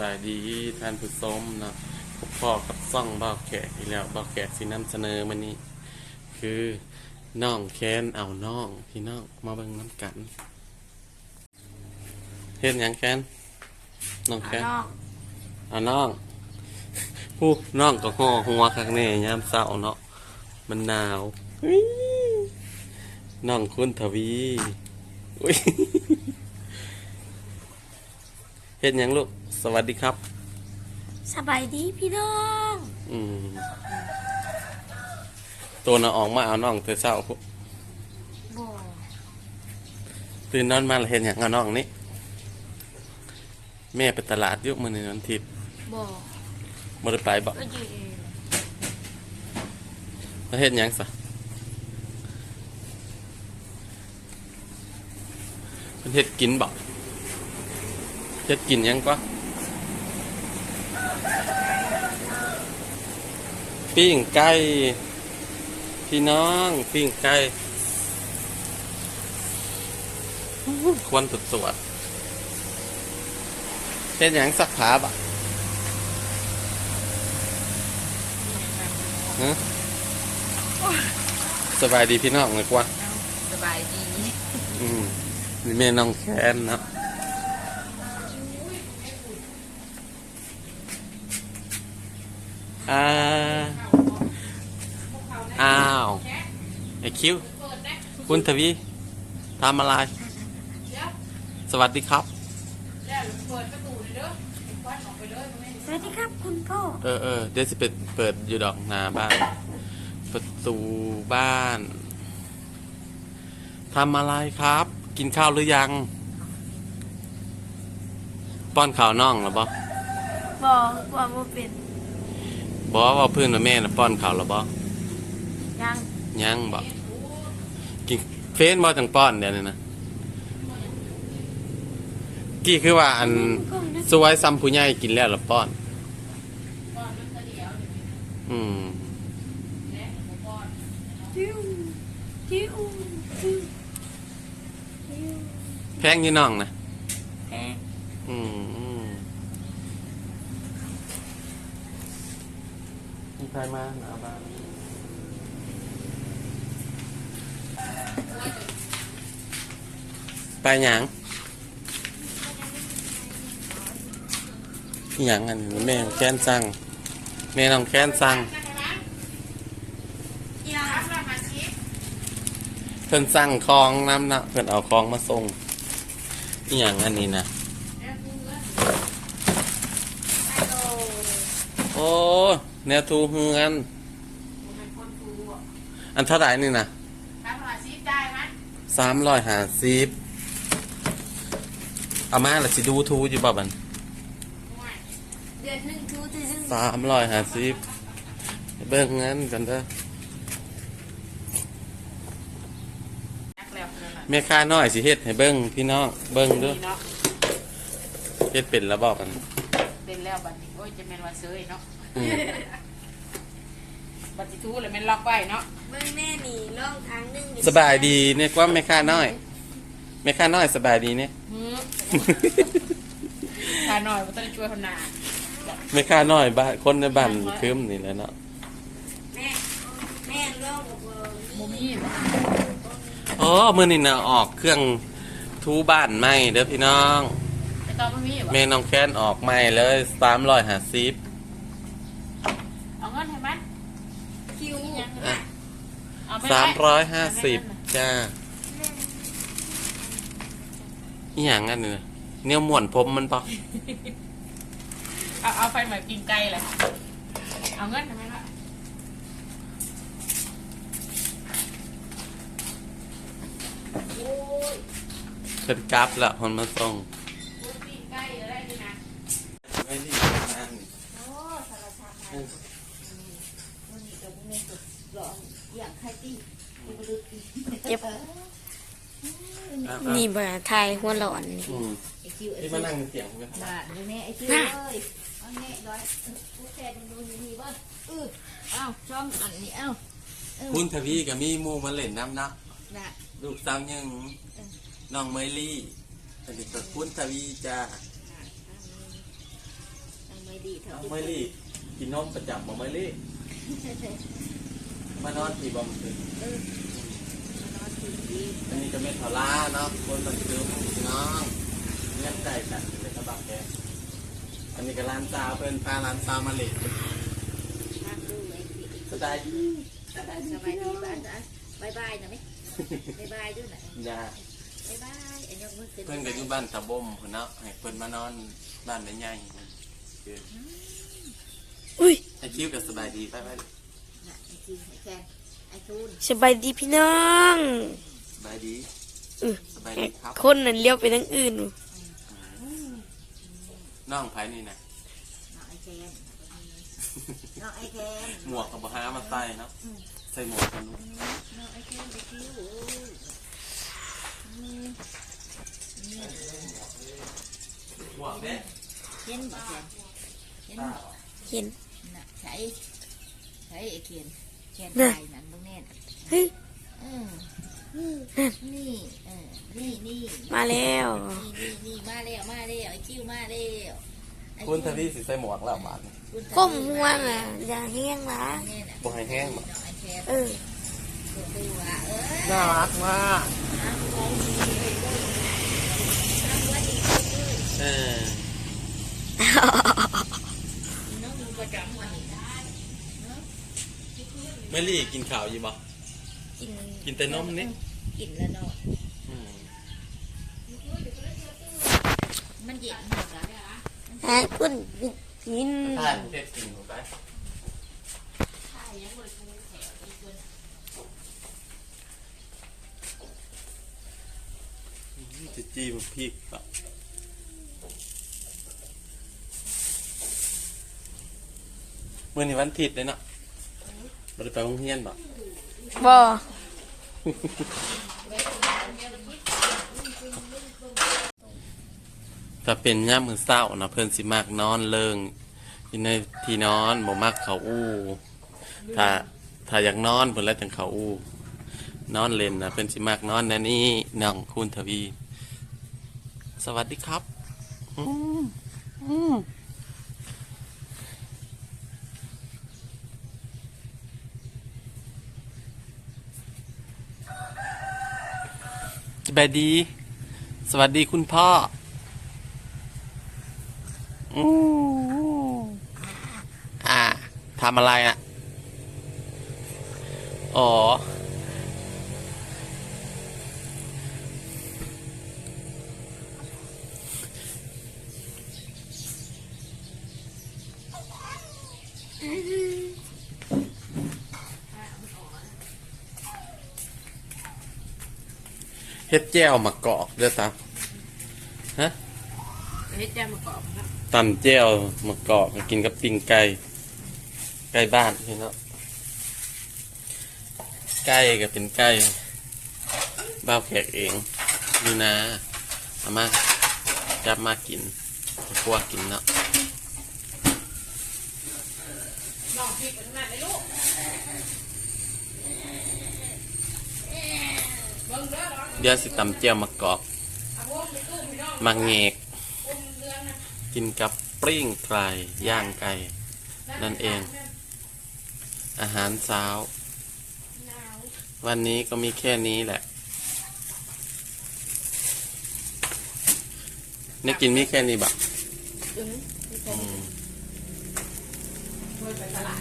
บายดีท่านผู้ชมเนาะพบพ่อกับซ่องบ่าวแขกอีกแล้วบ่าวแขกสินำเสนอมันนี้ คือน้องแค้นเอาน้องพี่น้องมาเบิ่งน้ำกันเฮ็ดหยังแค้นน้องแค้นนอกเอาน้องผู้น้องก็ห่อหัวข้างในยามเช้าเนาะมันหนาวอุ๊ยน้องคุณทวีอุ้ย เฮ็ดหยังลูก สวัสดีครับ สบายดีพี่น้องอืมตัวน่ะออกมาเอาน้องเธอเช้าพุบ่ตื่นนอนมาแล้วเห็นอย่างเอาน้องนี่แม่ไปตลาดอยุคมือในวันอาทิตย์บ่บ่ได้ไปบ่ก็ยืนเองแล้วเห็นยังซะมันเฮ็ดกินบ่ เฮ็ดกินหยังก็ปิ้งไก่พี่น้องปิ้งไก่ควรตรวจตรวจเฮ็ดหยังสักผาบ่ฮะสบายดีพี่น้องเลยกว่า สบายดี อืมนี่แม่น้องแค้นเนาะ อ่าอ้าวไอคิว คุณทวีทำอะไร สวัสดีครับ สวัสดีครับคุณพ่อ เออเออเดี๋ยวสิเปิดเปิดอยู่ดอกหนาบ้าน ประตูบ้านทำอะไรครับ กินข้าวหรือยัง ป้อนข้าวน้องหรือบ่บ่ว่าบ่เป็น บอกว่าเพื่อนกับแม่นะป้อนข้าวหรือบ่ยังยังบ่กินเฟซบ่จังป้อนเดี๋ยวนี้นะกี่คือว่าอันสวยซ้ำผู้ใหญ่กินแล้วหรือป้อนอืมจิ้วจิ้วจิ้วจิ้วแพงอยี่น้องนะแพงอืมอืมมี ใครมาหนาบ้านไปหยังหยังอันนี้แม่แค้นสั่งแม่น้องแค้นสั่งเพิ่นสั่งคลองน้ำนะเพิ่นเอาคลองมาส่งอหยังอันนี้นะโอ้ แนวทูเฮือนอันเท่าไหร่นี่นะสามร้อยห้าสิบเอามาละสิดูทูอยู่บ่บันเดือนหนึ่งทูจะซึ่งสามร้อยห้าสิบเบิ่งเงินกันเด้อแม่ค้าน้อยสิเฮ็ดให้เบิ่งพี่น้องเบิ่งเด้อเนาะเฮ็ดเป็นแล้วบอกกัน เป็นแล้วบัดนี้โอ้ยจะเป็นว่าเซยเนาะ อืมบัดสิทูเลยแม่นล็อกไว้เนาะเบิ่งแม่นี่ลองครั้งหนึงสบายดีเนี่ยกว่าแม่ค้าน้อยแม่ค้าน้อยสบายดีเนี่ย หืมขาหน่อยบ่ต้องได้ช่วยคนหนาแม่ค้าน้อยบ้านคนในบ้านคืมนี่แหละเนาะแม่แม่ลองบ่บ่มีบ่อ๋อมื้อนี้น่ะออกเครื่องทูบ้านใหม่เด้อพี่น้อง แต่ตอนบ่มีบ่แม่น้องแค้นออกใหม่เลย350 เอาเงินให้มัน คิว ยัง อะ เอาไม่ สามได้ร้อยห้าสิบจ้าอีหยังอันนี้นะเนี่ยม่วนผมมันปะเอาเอาไฟใหม่กินไก่เลยเอาเงินให้มันละโอ้ยเพิ่นกลับละคนมาส่งกินไก่อะไรนี่นะ ไม่ดีมากนี่ โอ้สารพัด เจ็บอะนี่บ่ทายหัวหลอนนี่อืมไอ้คิวไอ้ที่คิมาวนั่งเสียงกันบ้านแม่ไอ้คิวเอ้ยเอาแม่ร้อยผู้แทนดูนี่นี่บ่เออเอ้าช่องอันนี้เอ้าคุณทวีกับมีหมูมาเล่นน้ำเนาะน่ะลูกสาวยังน้องเมลี่อันนี้ก็คุณทวีจ้าดีเท่าเอาที่ไม่รีกินนมประจำบ่ไม่รี มานอนที่บ่มคืนเออมานอนทีดีอันนี้ก็เมทาล่าเนาะคนมันซื้อน้องเลี้ยงใจกันเลยกระบักแกอันนี้ก็ร้านซาวเพิ่นพาร้านซาวมาเลยทางดูไอ้ที่สบายดีสบายดีบ้านนะบายบายนะไหมบายบายด้วยนะอย่าบายบายไอ้ยกมือขึ้นเพิ่นก็อยู่บ้านตะบ่มพุ่นเนาะให้เพิ่นมานอนบ้านแม่ใหญ่คืออุ้ยไอ้คิวก็สบายดีไปไปน่ะไอ้ จีไอ้แคนไอ้ทูนสบายดีพี่น้องสบายดีอือสบายดีครับคนนั้นเลี้ยวไปทางอื่นน้องไผนี่นะน้องไอ้แคนน้องไอ้แคนหมวกกับบ่หามาใส่เนาะใส่หมวกกันลูกน้องไอ้แคนไอ้คิ้วโอ้ยอืมนี่หมวกเด้เห็นบ่แคนเห็นบ่เห็นน่ะใช้ใช้ไอ้เขียน แคนน่ะไทยนั่นตรงนี้น่ะเฮ้ยเออนี่เออนี่นี่มาแล้วนี่นี่นี่มาแล้วมาแล้วไอ้คิ้วมาแล้วไอ้คุณทวีสิใส่หมวกแล้วบาดนี้คุณก้มหัวน่ะอย่าแห้งนะนี่น่ะบ่ให้แห้งบ่น้องไอ้แคนเออดูว่าเออน่ารักมากน้ำของดีเลยน้ำวัดอีกเลยเออ น้องดูประจำวันนี้นะ แม่ลี่กินข้าวอยู่บ่ กินกินแต่นมนี่ กินแล้วเนาะอืมมันเย็นหมดแล้วฮะคุณกินถ้าเด็ดกินเข้าไปจะจี้มันพริกปะเมื่อนี้วันอาทิตย์เลยเนาะ บ่ได้ไปโรงเรียนบ่บ่ถ้าเป็นย่ามมือเศร้านะเพิ่นสิมากนอนเลิงอยู่ในที่นอนบ่มักเขาอู้ถ้าถ้าอยากนอนเพิ่นแล้วจังเขาอู้นอนเล่นนะเพิ่นสิมากนอนนะนี่น้องคุณทวี สวัสดีครับ อืมอืม บายดี สวัสดีคุณพ่ออืมอ่าทำอะไรอะ อ๋อ เฮ็ดแจ้วมะกอกเด้อตาฮะเฮ็ดแจ่มากรอบครับตำแจ้วมะกอกกินกับปิ้งไก่ไก่บ้านพี่เนาะไก่ก็เป็นไก่บ้าวแขกเองอยู่นะเอามาจับมากินพวกกินเนาะลองพริกเป็นมาเลยลูกเบิ่ง เดี๋ยวสิตำแจ้วมะกอกเอาพวกในตู้พี่น้องมาเงกอุ้มเอนนะกินกับปริ้งไก่ย่างไก่ นั่นเอง อาหารเช้า วันนี้ก็มีแค่นี้แหละนี่กินมีแค่นี้บะอืมช่วยไปตลาด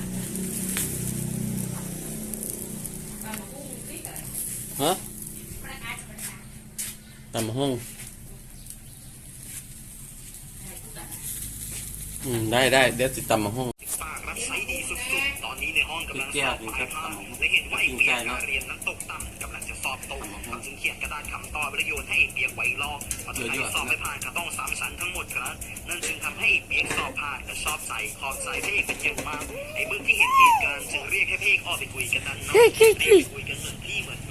ตามมาอุ้มพริกฮะ ตำห้องอืมได้ได้เดี๋ยวติดตำมาห้องปากรับใช้ดีสุดๆ ตอนนี้ในห้องกำลังพี่สแก้อวบนี่ปครัลาบยภาคและเห็นว่าไอ้เปียกการเรียนนั้นตกต่ำกำลังจะสอบตกทำจึงเขียนกระดาษคำตอบและโยนให้ไอ้เปียกไว้ลอกเพราะถ้าใครสอบไม่ผ่านก็ต้องสามชั้นทั้งหมดครับนั่นจึงทำให้ไอ้เปียกสอบผ่านและชอบใจขอบใจพระเอกเป็นอย่างมากไอ้บึ้งที่เห็นเหตุการณ์จึงเรียกให้พระเอกออกไปคุยกันด้านนอกให้ไปคุยกันเหมือนพี่เหมือนน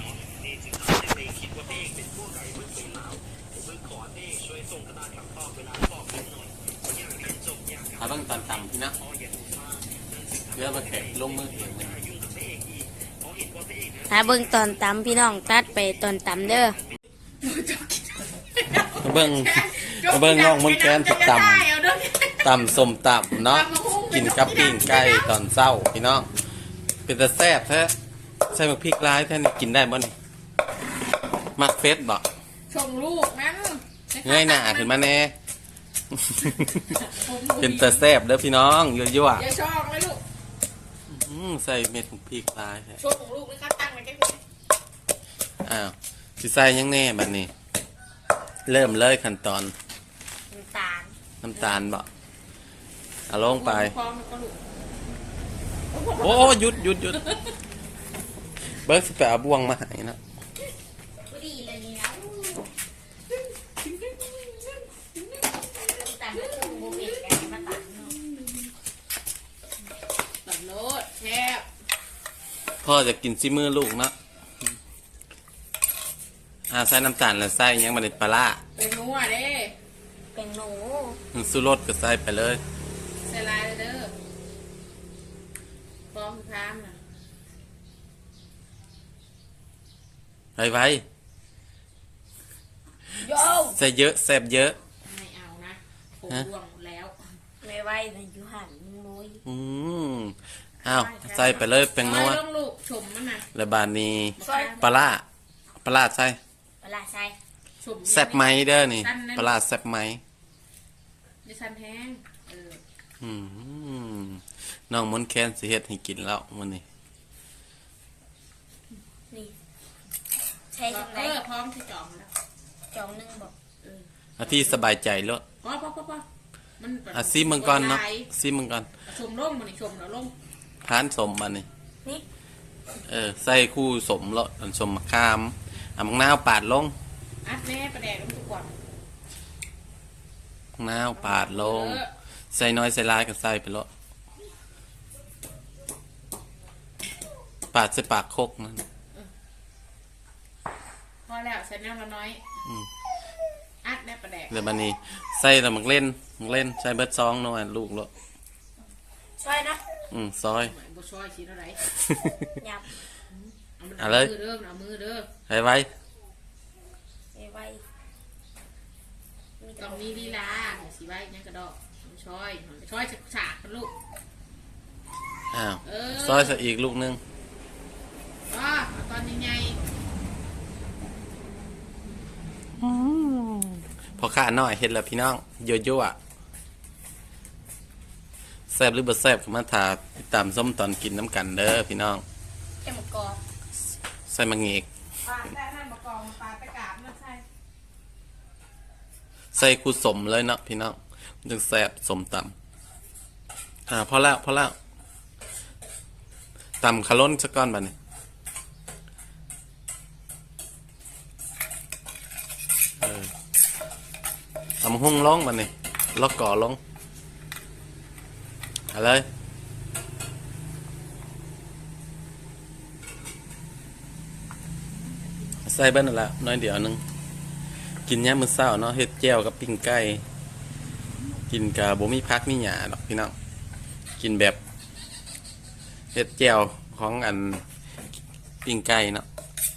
้องนี่ บอยากกลับถ้าต้องตำตำพี่นะพ่ออย่าดูฟ้าเดี๋ยวมาแขกลงมือเองเลยถ้าเบิ่งตอนตำพี่น้องตัดไปตอนตำเด้อมาเบิ้งมาเบิ้งน้องมันแกนติดตเอาเด้อตำส้มตำเนาะกินกับปิ้งไก่ตอนเช้าพี่น้องเป็นตะแซ่บแท้ใส่หมกพริกร้ายแท้นี่กินได้บ่นี่มักเฟสบ่ชงลูกนั้นเงยหน้าขึ้นมาแน่ เป็นตะแซ่บเด้อพี่น้องยั่วๆอย่าชอบเลยลูกอืมใส่เม็ดพริกร้ายแท้ชงของลูกนี่ค่ะตั้งไว้แค่นี้อ้าวสิใส่หยังแน่บัดนี้ เริ่มเลยขั้นตอนน้ำตาลน้ำตาลบ่เอาลงไป พร้อมแล้วก็ลูกโอ้หยุดหยุดหยุดเบิร์กสิไปเอาบ่วงมาให้นะ พอดีเลยนี่นะแต่ไม่ถึงโมเมนต์กันมาตัดเนาะ ตัดโลดแซ่บ พ่อจะกินซิมือลูกเนาะอ่าใส่น้ำตาลแล้วใส่หยังมาในปลาร้าเป็นนัวเด้เป็นหนูสุรสก็ใส่ไปเลยใส่ลายเลยเด้อพร้อมพร้ามนะไว้ไว้โยใส่เยอะแซ่บเยอะ ไม่เอานะผมฮะ ร่วงหมดแล้ว ไม่ไหวนะอยู่หันมึงนุ้ยอืม อ้าวใส่ไปเลยเป็นนัวซอยลงลูกชมมันนะแล้วบานนี้ซอยปลาร้าปลาร้าใส่เวลาใส่ชมแซ่บไหมเด้อนี่ปลาร้าแซ่บไหมดิฉันแห้งเอออืมน้องมนต์แคนสิเฮ็ดให้กินแล้วมื้อนี้นี่ใช้ทำเอไรอพร้อมที่จองแล้วจองหนึงบอกเอาที่สบายใจโลดพอพอพอพอมันอะซิมึงก่อนเนาะซิมึงก่อนชมลงมันนี่ชมแล้วลง ทานสมบันนี่นี่เออใส่คู่สมล้วอันสมมะขามอะมังนาวปาดลงอัดแม่ประแดดลงทุกวันมังนาวปาดลง ใส่น้อยใส่ลายก็ใส่ไปล้วปาดใส่ปากโคกนั่นพอแล้วใส่น้ำละน้อยอัดแม่ประแดดเดี๋ยวบันนี้ ใส่แล้วมักเล่นมักเล่นใส่เบิร์ดซองหน่อยลูกล้วช่วยนะ อืมซอยเหมือนบัวซอยชิ้นอะไรยับเอามันเอาเอาเลย มือเด้อเอามือเด้อไว้ไว้ไม่ไหวมีแต่ต้องมีลีลาสีไว้ยังกระดอกมันซอยมันซอยฉากๆกันลูก อ้าวเออ ซอยใส่อีกลูกนึงก็เอาตอนใหญ่พอข้าน้อยเห็นแล้วพี่น้องโยโย่อะแซ่บหรือบ่แซ่บก็มาถาติดตามส้มตอนกินน้ำกันเด้อพี่น้องแค่มะกอกใส่มังเงกๆปลาแต่นั่นมากองปลาตะกาบนะใช่ใส่คูสมเลยเนาะพี่น้องมันจึงแซ่บสมตำอ่าพอแล้วพอแล้วตำขะล้นสักก้อนบัดนี้เออตำหุ่งลงบัดนี้ล็อกก่อลง เอาเลยใส่เบิ้ลนั่นละน้อยเดียวหนึง กินยามมื้อเช้าเนาะเฮ็ดแจ่วกับปิ้งไก่กินกับบ่มีพักมีหยาดอกพี่น้องกินแบบเฮ็ดแจ่วของอันปิ้งไก่เนาะ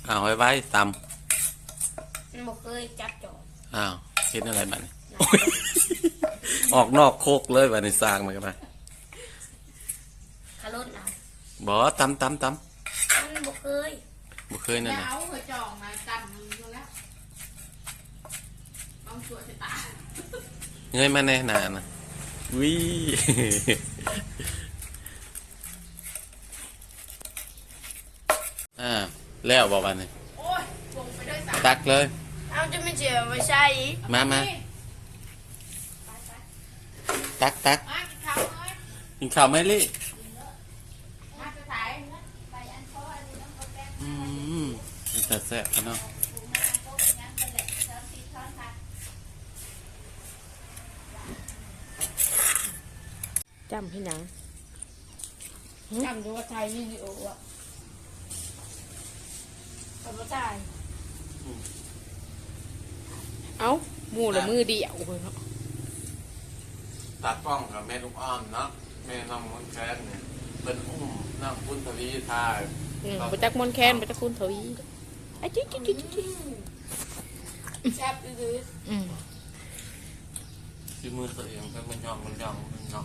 เอาไว้ไว้ตำมันบอกเคยจับจอบอ้าวเฮ็ดอะไรบัดนี้ออกนอกโคกเลยบัดนี้สร้างมากันไป คารถเอา บ่ตำตำตมันบอกเคยำบ่เคยนั่นแล้น่ะวเคยจองมาจำอยู่แล้วต้องสวยใส่ตาเงยมาแน่หนานะวิ อ่าแล้วบ่บัดนี้โอ้ยลงไปด้วยสาตักเลย เอาจะไม่เจอไม่ใช่มามาตักตักมากินข้าวเลยกินข้าวไหมลี่ มาจะถ่าย อืม แต่แซ่บเนาะจำพี่หนังจำดูว่าถ่ายวิดีโออะเขาไม่ได้เอ้าหมูละมือเดียวเนาะตากล้องกับแม่ลูกอ้อมเนาะแม่น้องมนแคสเนี่ยเป็นอุ้มน้องคุณทวีทายอืมประจักษ์มนต์แคนประจักษ์คุณทวี อะจิ๊ดจิ๊ดจิ๊ดจิ๊ดแซ่บดื้ออืมที่มือตัวเองก็มันยองมันยองมันยอง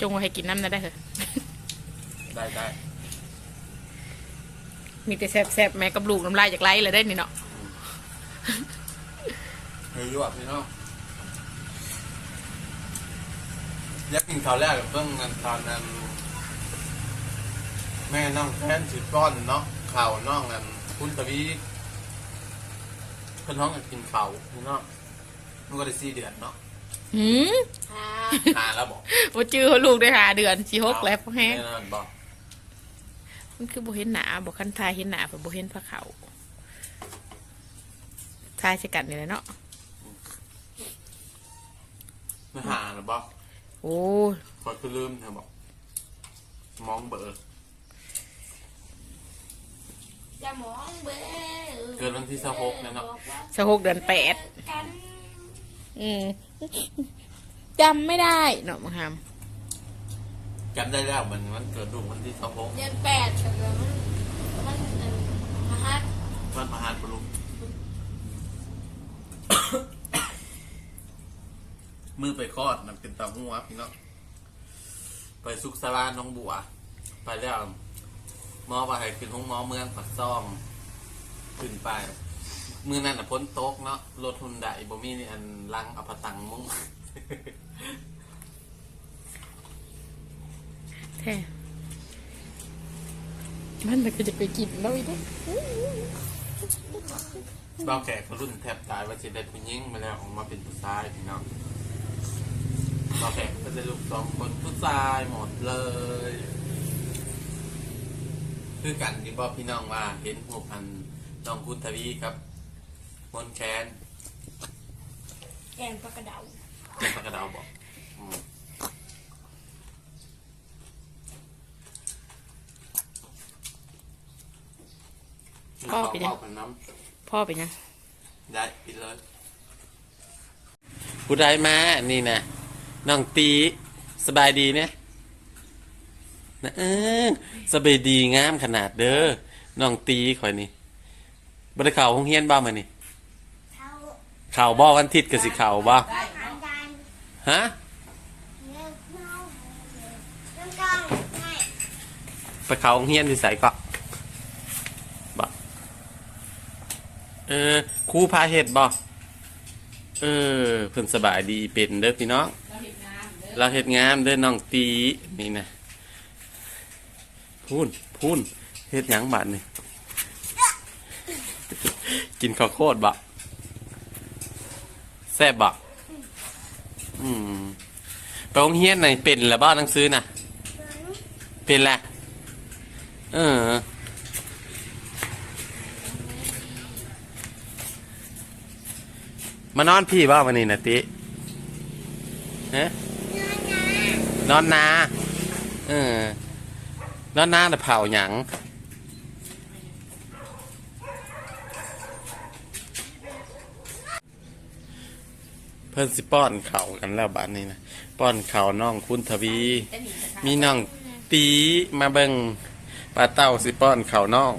จงว้ให้กินน้ำนะได้เหรอได้ได้มีแต่แซ่บๆแม่กับลูกน้ำลายจากไรเลยได้นี่เนาะเฮ้ยยวบพี่น้อง อยากกินข้าวแรกกับเพิ่งนันตอนนั้นแม่น้องแทนสิก้อนเนาะข่าวน้องนั้นคุณตะวีเพิ่นท้องกันกินข้าวพี่น้องมันก็ได้สี่เดือนเนาะหืมอ่าหาแล้วบอกว่าจื้อเขาลูกได้หาเดือนสี่หกแล้วพอแห้งม่นั่นบอกมันคือบ่เห็นหนาบ่คันทายเห็นหนาบ่เห็นพระเขาทายใช่กันนี่แหละเนาะไม่หาหรือบอกโอ้ยคอยคือลืมเธอบอกมองเบอร์จะมองเบ้เกิดวันที่สิบหกนะเนาะสิบหกเดือนแปดกันอืมจำไม่ได้เนาะมังหามจำได้แล้วมันมันเกิดลูกวันที่สิบหกเดือนแปดเฉลิมมันมันมหัสวันมหาปลุก มือไปคลอดมันเป็นตาหัวพี่น้องไปสุกสลาน้องบัว ไปแล้วหมอว่าให้ขึ้นห้องหมอเมืองปักซ่องขึ้นไป มือนั่นน่ะพ้นโต๊ะเนาะรถทุนไดบ่มีนี่อันลังเอาผตังมุ้งแท้มันน่ะก็จะไปกินแล้วอีกเด้บ้าวแขกก็รุ่นแทบตายว่าสิได้ผู้หญิงมาแล้วออกมาเป็นผู้ชายพี่น้อง บ้าวแขกก็จะลูกสองคนผู้ชายหมดเลย คือกันที่บอกพี่น้องว่าเห็นหูพันน้องคุณทวีครับมนแคนแกนปลากระเดาเป็นปากกระดาวบอกอืมมีของเบากันน้ำพ่อไปยังได้ปิดเลยผู้ใดมานี่นะ น้องตีสบายดีเนี่ยนะเออสบายดีงามขนาดเด้อน้องตีข่อยนี่บริข่าวห้องเฮียนบ้ามานี่เขาข่าวบ่วันอาทิตย์กับสิข่าวบ่ทำการฮะเลิกเมาเรื่องกล้องให้ไปข่าวห้องเฮียนที่ใส่ก็บ่เออครูพาเห็ดบ่เออเพิ่นสบายดีเป็นเด้อพี่น้อง เราเห็ดงามเด้อน้องตีนี่นะพูนพูนเห็ดหยังบาดนี่ กินข้าวโพดบะแซ่บบะอืมไปโรงเรียนไหนเป็นแล้วบ้าหนังสือน่ะ เป็นแหละเออมานอนพี่บ้าวันนี้นะติฮะ นอนนาเออนอนนาแต่เผาหยังเพิ่นสิป้อนเข่าวกันแล้วบ้านนี้นะป้อนเข่าวน้องคุณทวี มีน้องตีมาเบิงปลาเต้าสิป้อนเข่าวน้อง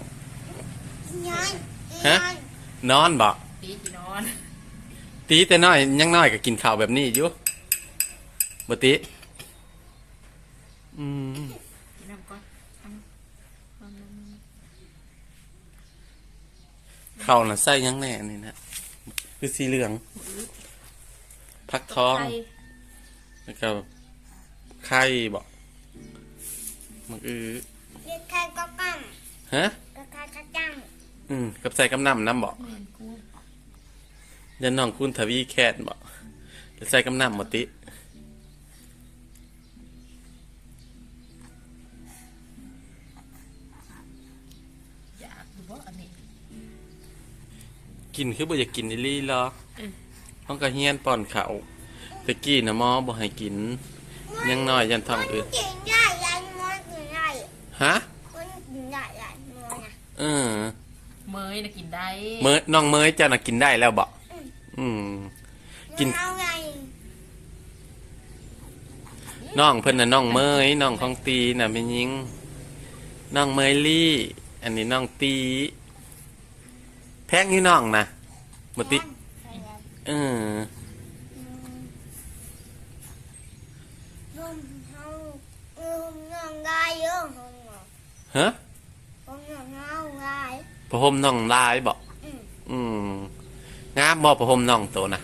ย้อนฮะนอนบอกตีกี่นอน ตีแต่น้อยยังน้อยก็กินข้าวแบบนี้อยู่บ่ติ อืมกินน้ำก่อนข้าวน่ะใส่หยังแน่นี่นะคือสีเหลือง พักท้อง แล้วก็ไข่บอกมันอือเรียกใครก็กั้มฮะก็ใครก็จังอืมกับใส่กำน้ำน้ำบอกยันน้องคุณทวีแคทบอกแล้วใส่กำน้ำหมดติ กินคือบ่อยากกินอีหลี่หรอกห้องกระเฮียนป้อนข้าวตะกี้นะหมอบ่ให้กิน ยังน้อยยันท้องอืดกินได้ยันมดกินได้ฮะคนกินได้ยันมดนะเออเมยนะกินได้เมยน้องเมยเจ้าน่ะกินได้แล้วบ่อืมกินเอาไงน้องเพิ่นน่ะน้องเมยน้องของตีน่ะแม่ยิงน้องเมยลี่ อันนี้น้องตี แพงนี่น้องนะบ่ติเออลุงเขาลุงน้องได้เยอะลุงฮะลุงน้องน้องได้พระหมน้องลายบ่อืมงามบ่พระหมน้องโตนะ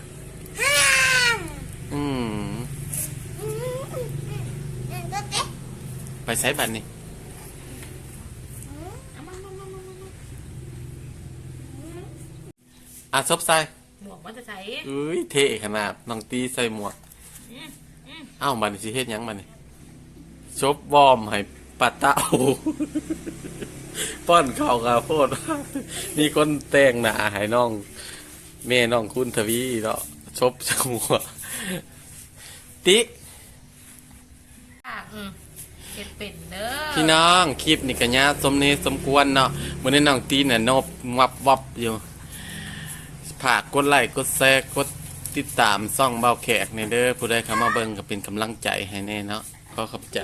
อืมไปใช้บัตรนี่ อะซบใส่หมวกมันจะใส่เอ้ยเท่ขนาดน้องตีใส่หมวกเอ้าวบัตรนี่สิเฮ็ดหยังบัตรนี่ซบวอร์มให้ปะเต้า ป้อนข้าวกาโพด มีคนแต่งหน้าให้น้องแม่น้องคุณทวีเนาะชบจังหัวติอะอืมเห็ดเป็นเด้อพี่น้องคลิปนี่ก็ยาสมเนสมควรเนาะมื้อนี้น้องตีน่ะนบวับวับอยู่ ฝากกดไลค์กดแชร์กดติดตามซ่องเบาแขกในเด้อผู้ใดเข้ามาเบิ่งก็เป็นกำลังใจให้แน่เนาะขอขอบใจ